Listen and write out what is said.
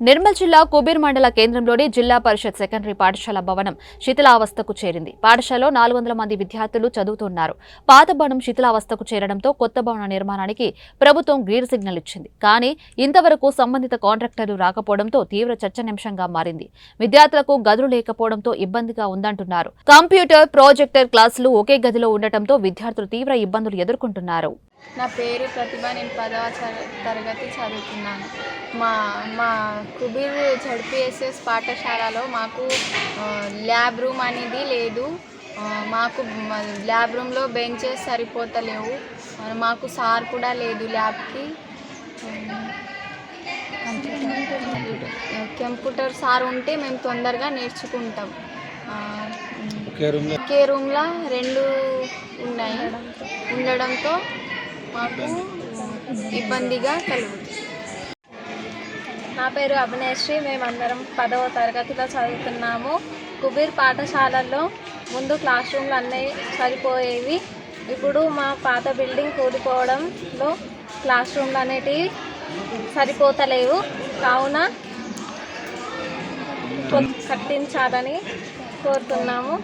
నిర్మల్ జిల్లా కుబీర్ మండల కేంద్రంలోని జిల్లా పరిషత్ సెకండరీ పాఠశాల భవనం శిథిలావస్థకు చేరింది. పాఠశాలలో నాలుగు వందల మంది విద్యార్థులు చదువుతున్నారు. పాత భవనం శిథిలావస్థకు చేరడంతో కొత్త భవన నిర్మాణానికి ప్రభుత్వం గ్రీన్ సిగ్నల్ ఇచ్చింది. కానీ ఇంతవరకు సంబంధిత కాంట్రాక్టర్లు రాకపోవడంతో తీవ్ర చర్చనీయాంశంగా మారింది. విద్యార్థులకు గదులు లేకపోవడంతో ఇబ్బందిగా ఉందంటున్నారు. కంప్యూటర్ ప్రాజెక్టర్ క్లాసులు ఒకే గదిలో ఉండటంతో విద్యార్థులు తీవ్ర ఇబ్బందులు ఎదుర్కొంటున్నారు. నా పేరు ప్రతిభ నేను పదవ తరగతి చదువుతున్నాను. మా మా కుబీర్ జడ్పిఎస్ఎస్ పాఠశాలలో మాకు ల్యాబ్ రూమ్ అనేది లేదు. మాకు ల్యాబ్ రూమ్లో బెంచెస్ సరిపోతలేవు. మాకు సార్ కూడా లేదు ల్యాబ్కి. కంప్యూటర్ సార్ ఉంటే మేము తొందరగా నేర్చుకుంటాం. ఒకే రూమ్లో రెండు ఉన్నాయి. ఉండడంతో మాకు ఇబ్బందిగా కలుగుతుంది. నా పేరు అభినేశ్రీ. మేమందరం పదవ తరగతిలో చదువుతున్నాము. కుబీర్ పాఠశాలల్లో ముందు క్లాస్ రూమ్లు అన్నీ సరిపోయేవి. ఇప్పుడు మా పాత బిల్డింగ్ కూలిపోవడంలో క్లాస్ రూమ్లు అనేటివి సరిపోతలేవు. కావున కట్టించాలని కోరుతున్నాము.